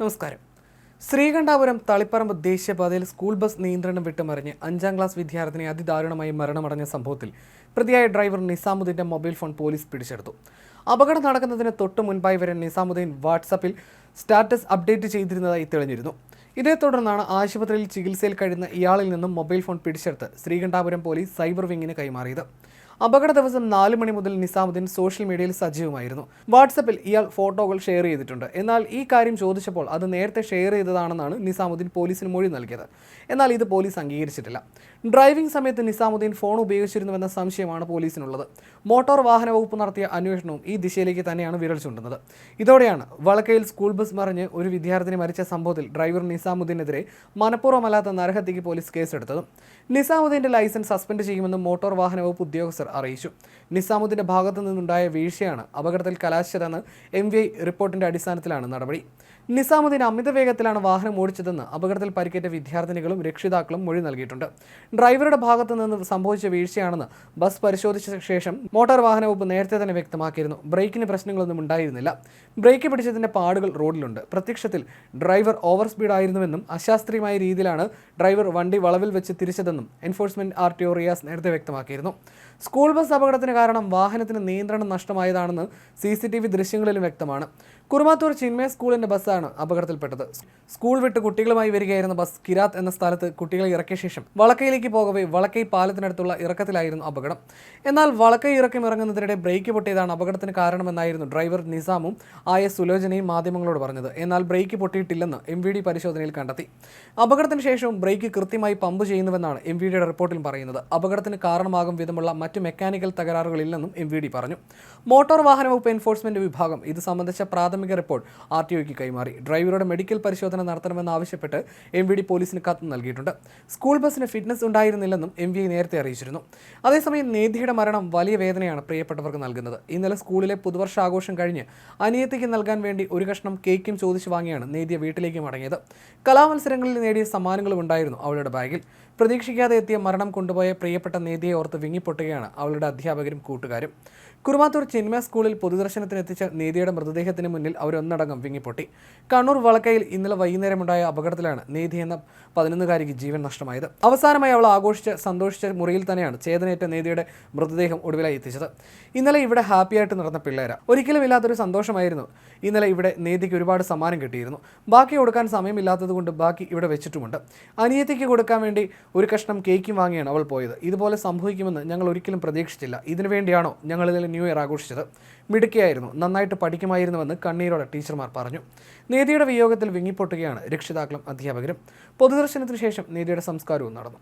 നമസ്കാരം. ശ്രീകണ്ഠാപുരം തളിപ്പറമ്പ് ദേശീയപാതയിൽ school bus നിയന്ത്രണം വിട്ടുമറിഞ്ഞ് അഞ്ചാം ക്ലാസ് വിദ്യാർത്ഥിനി അതിദാരുണമായി മരണമടഞ്ഞ സംഭവത്തിൽ പ്രതിയായ ഡ്രൈവർ നിസാമുദ്ദീന്റെ മൊബൈൽ ഫോൺ പോലീസ് പിടിച്ചെടുത്തു. അപകടം നടക്കുന്നതിന് തൊട്ട് മുൻപായി വരെ നിസാമുദ്ദീൻ വാട്സപ്പിൽ സ്റ്റാറ്റസ് അപ്ഡേറ്റ് ചെയ്തിരുന്നതായി തെളിഞ്ഞിരുന്നു. ഇതേ തുടർന്നാണ് ആശുപത്രിയിൽ ചികിത്സയിൽ കഴിയുന്ന ഇയാളിൽ നിന്നും മൊബൈൽ ഫോൺ പിടിച്ചെടുത്ത് ശ്രീകണ്ഠാപുരം പോലീസ് സൈബർ വിങ്ങിന് കൈമാറിയത്. അപകട ദിവസം നാല് മണി മുതൽ നിസാമുദ്ദീൻ സോഷ്യൽ മീഡിയയിൽ സജീവമായിരുന്നു. വാട്സപ്പിൽ ഇയാൾ ഫോട്ടോകൾ ഷെയർ ചെയ്തിട്ടുണ്ട്. എന്നാൽ ഈ കാര്യം ചോദിച്ചപ്പോൾ അത് നേരത്തെ ഷെയർ ചെയ്തതാണെന്നാണ് നിസാമുദ്ദീൻ പോലീസിന് മൊഴി നൽകിയത്. എന്നാൽ ഇത് പോലീസ് അംഗീകരിച്ചിട്ടില്ല. ഡ്രൈവിംഗ് സമയത്ത് നിസാമുദ്ദീൻ ഫോൺ ഉപയോഗിച്ചിരുന്നുവെന്ന സംശയമാണ് പോലീസിനുള്ളത്. മോട്ടോർ വാഹന വകുപ്പ് നടത്തിയ അന്വേഷണവും ഈ ദിശയിലേക്ക് തന്നെയാണ് വിരൽ ചൂണ്ടുന്നത്. ഇതോടെയാണ് വളക്കയിൽ സ്കൂൾ ബസ് മറിഞ്ഞ് ഒരു വിദ്യാർത്ഥിനി മരിച്ച സംഭവത്തിൽ ഡ്രൈവർ നിസാമുദ്ദീനെതിരെ മനഃപൂർവമല്ലാത്ത നരഹത്യക്ക് പോലീസ് കേസെടുത്തത്. നിസാമുദ്ദീന്റെ ലൈസൻസ് സസ്പെൻഡ് ചെയ്യുമെന്ന് മോട്ടോർ വാഹന വകുപ്പ് ഉദ്യോഗസ്ഥർ അറിയിച്ചു. നിസാമുദ്ദീന്റെ ഭാഗത്തു നിന്നുണ്ടായ വീഴ്ചയാണ് അപകടത്തിൽ കലാശിച്ചതെന്ന് എം വി ഐ റിപ്പോർട്ടിന്റെ അടിസ്ഥാനത്തിലാണ് നടപടി. നിസാമുദ്ദീൻ അമിത വേഗത്തിലാണ് വാഹനം ഓടിച്ചതെന്ന് അപകടത്തിൽ പരിക്കേറ്റ വിദ്യാർത്ഥിനികളും രക്ഷിതാക്കളും മൊഴി നൽകിയിട്ടുണ്ട്. ഡ്രൈവറുടെ ഭാഗത്തു നിന്ന് സംഭവിച്ച വീഴ്ചയാണെന്ന് ബസ് പരിശോധിച്ച ശേഷം മോട്ടോർ വാഹന വകുപ്പ് നേരത്തെ തന്നെ വ്യക്തമാക്കിയിരുന്നു. ബ്രേക്കിന് പ്രശ്നങ്ങളൊന്നും ഉണ്ടായിരുന്നില്ല. ബ്രേക്ക് പിടിച്ചതിന്റെ പാടുകൾ റോഡിലുണ്ട്. പ്രത്യക്ഷത്തിൽ ഡ്രൈവർ ഓവർ സ്പീഡ് ആയിരുന്നുവെന്നും അശാസ്ത്രീയമായ രീതിയിലാണ് ഡ്രൈവർ വണ്ടി വളവിൽ വെച്ച് തിരിച്ചതെന്നും enforcement R T O Riyas നേരത്തെ വ്യക്തമാക്കിയിരുന്നു. സ്കൂൾ ബസ് അപകടത്തിന് കാരണം വാഹനത്തിന് നിയന്ത്രണം നഷ്ടമായതാണെന്ന് സി സി ടി വി ദൃശ്യങ്ങളിലും വ്യക്തമാണ്. കുറുമാത്തൂർ ചിന്മയ സ്കൂളിന്റെ ബസ്സാണ് അപകടത്തിൽപ്പെട്ടത്. സ്കൂൾ വിട്ട് കുട്ടികളുമായി വരികയായിരുന്ന ബസ് കിരാത്ത് എന്ന സ്ഥലത്ത് കുട്ടികളെ ഇറക്കിയ ശേഷം വളക്കയിലേക്ക് പോകവേ വളക്കൈ പാലത്തിനടുത്തുള്ള ഇറക്കത്തിലായിരുന്നു അപകടം. എന്നാൽ വളക്കൈ ഇറക്കം ഇറങ്ങുന്നതിനിടെ ബ്രേക്ക് പൊട്ടിയതാണ് അപകടത്തിന് കാരണമെന്നായിരുന്നു ഡ്രൈവർ നിസാമും ആയ സുലോചനയും മാധ്യമങ്ങളോട് പറഞ്ഞത്. എന്നാൽ ബ്രേക്ക് പൊട്ടിയിട്ടില്ലെന്ന് എം വി ഡി പരിശോധനയിൽ കണ്ടെത്തി. അപകടത്തിന് ശേഷവും ബ്രേക്ക് കൃത്യമായി പമ്പ് ചെയ്യുന്നുവെന്നാണ് എം വി ഡിയുടെ റിപ്പോർട്ടിൽ പറയുന്നത്. അപകടത്തിന് കാരണമാകും വിധമുള്ള മറ്റ് മെക്കാനിക്കൽ തകരാറുകളില്ലെന്നും എം വി ഡി പറഞ്ഞു. മോട്ടോർ വാഹന വകുപ്പ് എൻഫോഴ്സ്മെന്റ് വിഭാഗം ഇത് സംബന്ധിച്ച പ്രാഥമിക റിപ്പോർട്ട് ആർ ടി ഒക്ക് കൈമാറി. ഡ്രൈവറുടെ മെഡിക്കൽ പരിശോധന നടത്തണമെന്നാവശ്യപ്പെട്ട് എം വി ഡി പോലീസിന് കത്ത് നൽകിയിട്ടുണ്ട്. സ്കൂൾ ബസ്സിന് ഫിറ്റ്നസ് ഉണ്ടായിരുന്നില്ലെന്നും എം വി നേരത്തെ അറിയിച്ചിരുന്നു. അതേസമയം നേതിയുടെ മരണം വലിയ വേദനയാണ് പ്രിയപ്പെട്ടവർക്ക് നൽകുന്നത്. ഇന്നലെ സ്കൂളിലെ പുതുവർഷാഘോഷം കഴിഞ്ഞ് അനിയത്തിക്ക് നൽകാൻ വേണ്ടി ഒരു കഷ്ണം കേക്കും ചോദിച്ചു വാങ്ങിയാണ് നേതിയ വീട്ടിലേക്ക് മടങ്ങിയത്. കലാമത്സരങ്ങളിൽ നേടിയ സമ്മാനങ്ങളും ഉണ്ടായിരുന്നു അവളുടെ ബാഗിൽ. പ്രതീക്ഷിക്കാതെ എത്തിയ മരണം കൊണ്ടുപോയ പ്രിയപ്പെട്ട നേതിയെ ഓർത്ത് വിങ്ങിപ്പൊട്ടുകയാണ് അവളുടെ അധ്യാപകരും കൂട്ടുകാരും. കുറുമാത്തൂർ ചിന്മ സ്കൂളിൽ പൊതുദർശനത്തിന് എത്തിച്ച നേതിയുടെ മൃതദേഹത്തിന് മുന്നിൽ അവരൊന്നടങ്കം വിങ്ങിപ്പൊട്ടി. കണ്ണൂർ വളക്കയിൽ ഇന്നലെ വൈകുന്നേരമുണ്ടായ അപകടത്തിലാണ് നേതി എന്ന പതിനൊന്നുകാരിക്ക് ജീവൻ നഷ്ടമായത്. അവസാനമായി അവൾ ആഘോഷിച്ച് സന്തോഷിച്ച മുറിയിൽ തന്നെയാണ് ചേതനേറ്റ നേതിയുടെ മൃതദേഹം ഒടുവിലായി എത്തിച്ചത്. ഇന്നലെ ഇവിടെ ഹാപ്പിയായിട്ട് നടന്ന പിള്ളേര. ഒരിക്കലും ഇല്ലാത്തൊരു സന്തോഷമായിരുന്നു. ഇന്നലെ ഇവിടെ നേതിക്ക് ഒരുപാട് സമ്മാനം കിട്ടിയിരുന്നു. ബാക്കി കൊടുക്കാൻ സമയമില്ലാത്തതുകൊണ്ട് ബാക്കി ഇവിടെ വെച്ചിട്ടുമുണ്ട്. അനിയത്തിക്ക് കൊടുക്കാൻ വേണ്ടി ഒരു കഷ്ണം കേക്കും വാങ്ങിയാണ് അവൾ പോയത്. ഇതുപോലെ സംഭവിക്കുമെന്ന് ഞങ്ങൾ ഒരിക്കലും പ്രതീക്ഷിച്ചില്ല. ഇതിനുവേണ്ടിയാണോ ഇതിൽ ന്യൂ ഇയർ ആഘോഷിച്ചത്. മിടുക്കിയായിരുന്നു. നന്നായിട്ട് പഠിക്കുമായിരുന്നുവെന്ന് കണ്ണീരോടെ ടീച്ചർമാർ പറഞ്ഞു. നേതിയുടെ വിയോഗത്തിൽ വിങ്ങിപ്പൊട്ടുകയാണ് രക്ഷിതാക്കളും അധ്യാപകരും. പൊതുദർശനത്തിന് ശേഷം നേതിയുടെ സംസ്കാരവും നടന്നു.